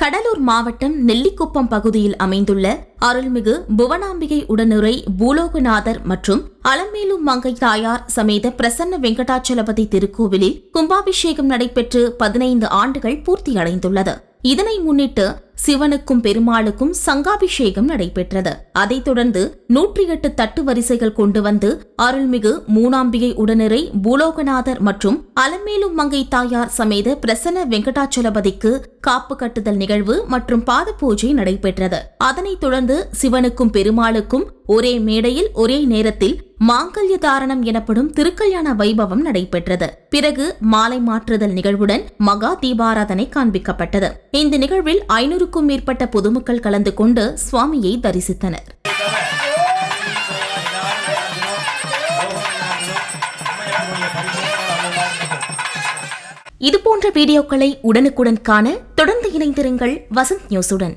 கடலூர் மாவட்டம் நெல்லிக்குப்பம் பகுதியில் அமைந்துள்ள அருள்மிகு புவனாம்பிகை உடனுரை பூலோகநாதர் மற்றும் அலமேலும் மங்கை தாயார் சமேத பிரசன்ன வெங்கடாச்சலபதி திருக்கோவிலில் கும்பாபிஷேகம் நடைபெற்று பதினைந்து ஆண்டுகள் பூர்த்தியடைந்துள்ளது. இதனை முன்னிட்டு சிவனுக்கும் பெருமாளுக்கும் சங்காபிஷேகம் நடைபெற்றது. அதைத் தொடர்ந்து நூற்றி எட்டு தட்டு வரிசைகள் கொண்டு வந்து அருள்மிகு மூனாம்பிகை உடனிறை பூலோகநாதர் மற்றும் அலமேலும் மங்கை தாயார் சமேத பிரசன்ன வெங்கடாச்சலபதிக்கு காப்பு கட்டுதல் நிகழ்வு மற்றும் பாத பூஜை நடைபெற்றது. அதனைத் தொடர்ந்து சிவனுக்கும் பெருமாளுக்கும் ஒரே மேடையில் ஒரே நேரத்தில் மாங்கல்ய தாரணம் எனப்படும் திருக்கல்யாண வைபவம் நடைபெற்றது. பிறகு மாலை மாற்றுதல் நிகழ்வுடன் மகா தீபாராதனை காண்பிக்கப்பட்டது. இந்த நிகழ்வில் ஐநூறுக்கும் மேற்பட்ட பொதுமக்கள் கலந்து கொண்டு சுவாமியை தரிசித்தனர். இதுபோன்ற வீடியோக்களை உடனுக்குடன் காண தொடர்ந்து இணைந்திருங்கள் வசந்த் நியூஸுடன்.